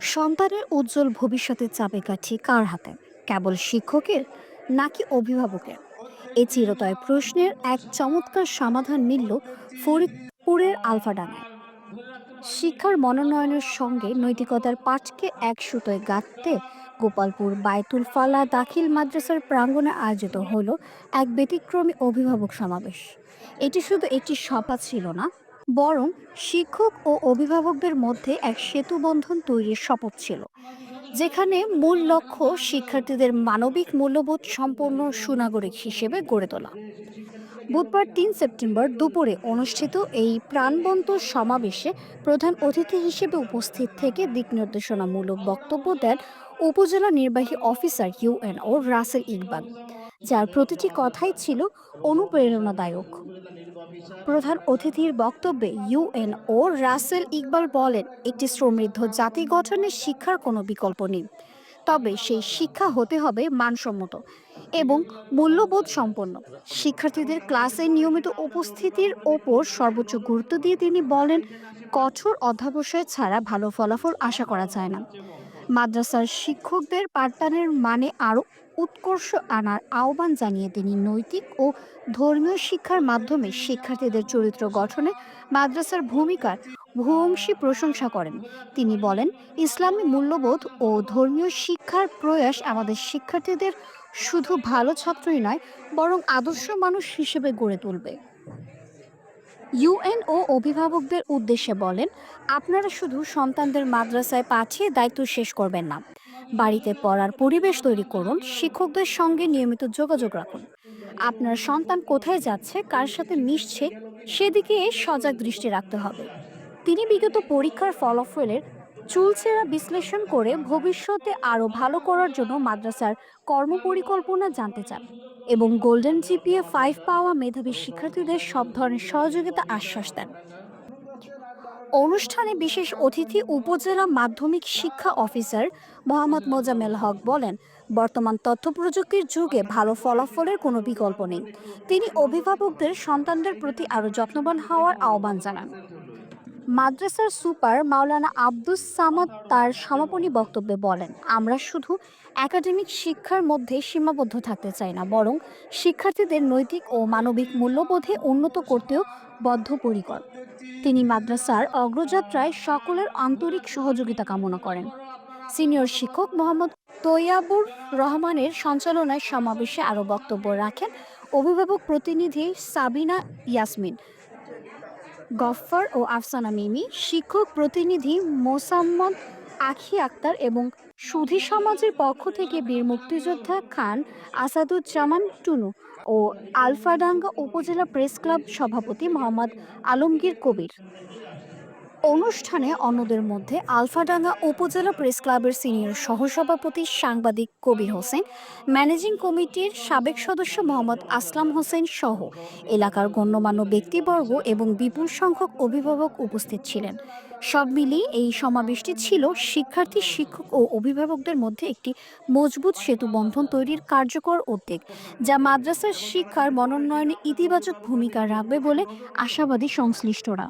সন্তানের উজ্জ্বল ভবিষ্যতের চাবিকাঠি কার হাতে? কেবল শিক্ষকের নাকি অভিভাবকের? এ চিরতয় প্রশ্নের এক চমৎকার সমাধান মিলল ফরিদপুরের আলফাডাঙ্গায় শিক্ষার মনোনয়নের সঙ্গে নৈতিকতার পাঠকে এক সুতোয় গাঁথতে গোপালপুর বায়তুল ফালা দাখিল মাদ্রাসার প্রাঙ্গণে আয়োজিত হলো এক ব্যতিক্রমী অভিভাবক সমাবেশ। এটি শুধু একটি সভা ছিল না বরং শিক্ষক ও অভিভাবকদের মধ্যে এক সেতু বন্ধন তৈরির শপথ ছিল, যেখানে মূল লক্ষ্য শিক্ষার্থীদের মানবিক মূল্যবোধ সম্পন্ন সুনাগরিক হিসেবে গড়ে তোলা। বুধবার তিন সেপ্টেম্বর দুপুরে অনুষ্ঠিত এই প্রাণবন্ত সমাবেশে প্রধান অতিথি হিসেবে উপস্থিত থেকে দিক নির্দেশনামূলক বক্তব্য দেন উপজেলা নির্বাহী অফিসার ইউএনও রাসেল ইকবাল। যার প্রতিটি কথাই ছিল অনুপ্রেরণাদায়ক। প্রধান অতিথির বক্তব্যে ইউএনও রাসেল ইকবাল বলেন, একটি সমৃদ্ধ জাতি গঠনের শিক্ষার কোনো বিকল্প নেই। তবে সেই শিক্ষা হতে হবে মানসম্মত এবং মূল্যবোধ সম্পন্ন। শিক্ষার্থীদের ক্লাসে নিয়মিত উপস্থিতির ওপর সর্বোচ্চ গুরুত্ব দিয়ে তিনি বলেন, কঠোর অধ্যাবসায় ছাড়া ভালো ফলাফল আশা করা যায় না। মাদ্রাসার শিক্ষকদের পাঠদানের মানে আরও উৎকর্ষ আনার আহ্বান জানিয়ে তিনি নৈতিক ও ধর্মীয় শিক্ষার মাধ্যমে শিক্ষার্থীদের চরিত্র গঠনে মাদ্রাসার ভূমিকার ভূয়সী প্রশংসা করেন। তিনি বলেন, ইসলামী মূল্যবোধ ও ধর্মীয় শিক্ষার প্রয়াস আমাদের শিক্ষার্থীদের শুধু ভালো ছাত্রই নয়, বরং আদর্শ মানুষ হিসেবে গড়ে তুলবে। ইউএন ও অভিভাবকদের উদ্দেশ্যে বলেন, আপনারা শুধু সন্তানদের মাদ্রাসায় পাঠিয়ে দায়িত্ব শেষ করবেন না। বাড়িতে পড়ার পরিবেশ তৈরি করুন, শিক্ষকদের সঙ্গে নিয়মিত যোগাযোগ রাখুন। আপনার সন্তান কোথায় যাচ্ছে, কার সাথে মিশছে, সেদিকে সজাগ দৃষ্টি রাখতে হবে। তিনি বিগত পরীক্ষার ফলাফলের চুলচেরা বিশ্লেষণ করে ভবিষ্যতে আরও ভালো করার জন্য মাদ্রাসার কর্মপরিকল্পনা জানতে চান এবং গোল্ডেন জিপিএ ফাইভ পাওয়া মেধাবী শিক্ষার্থীদের সব ধরনের সহযোগিতা আশ্বাস দেন। অনুষ্ঠানে বিশেষ অতিথি উপজেলা মাধ্যমিক শিক্ষা অফিসার মোহাম্মদ মোজামেল হক বলেন, বর্তমান তথ্য প্রযুক্তির যুগে ভালো ফলাফলের কোনো বিকল্প নেই। তিনি অভিভাবকদের সন্তানদের প্রতি আরও যত্নবান হওয়ার আহ্বান জানান। মাদ্রাসার সুপার মাওলানা আব্দুস সামাদ তার সমাপনী বক্তব্যে বলেন, আমরা শুধু একাডেমিক শিক্ষার মধ্যে সীমাবদ্ধ থাকতে চাই না, বরং শিক্ষার্থীদের নৈতিক ও মানবিক মূল্যবোধে উন্নত করতেও বদ্ধপরিকর। তিনি মাদ্রাসার অগ্রযাত্রায় সকলের আন্তরিক সহযোগিতা কামনা করেন। সিনিয়র শিক্ষক মোহাম্মদ তৈয়াবুর রহমানের সঞ্চালনায় সমাবেশে আরও বক্তব্য রাখেন অভিভাবক প্রতিনিধি সাবিনা ইয়াসমিন। গফফার ও আফসানা মিমি, শিক্ষক প্রতিনিধি মোসাম্মদ আখি আক্তার এবং সুধী সমাজের পক্ষ থেকে বীর মুক্তিযোদ্ধা খান আসাদুজ্জামান টুনু ও আলফাডাঙ্গা উপজেলা প্রেস ক্লাব সভাপতি মোহাম্মদ আলমগীর কবির। অনুষ্ঠানে অন্যদের মধ্যে আলফাডাঙ্গা উপজেলা প্রেস ক্লাবের সিনিয়র সহসভাপতি সাংবাদিক কবির হোসেন, ম্যানেজিং কমিটির সাবেক সদস্য মোহাম্মদ আসলাম হোসেন সহ এলাকার গণ্যমান্য ব্যক্তিবর্গ এবং বিপুল সংখ্যক অভিভাবক উপস্থিত ছিলেন। সব মিলিয়ে এই সমাবেশটি ছিল শিক্ষার্থী, শিক্ষক ও অভিভাবকদের মধ্যে একটি মজবুত সেতু বন্ধন তৈরির কার্যকর উদ্যোগ, যা মাদ্রাসার শিক্ষার মনোন্নয়নে ইতিবাচক ভূমিকা রাখবে বলে আশাবাদী সংশ্লিষ্টরা।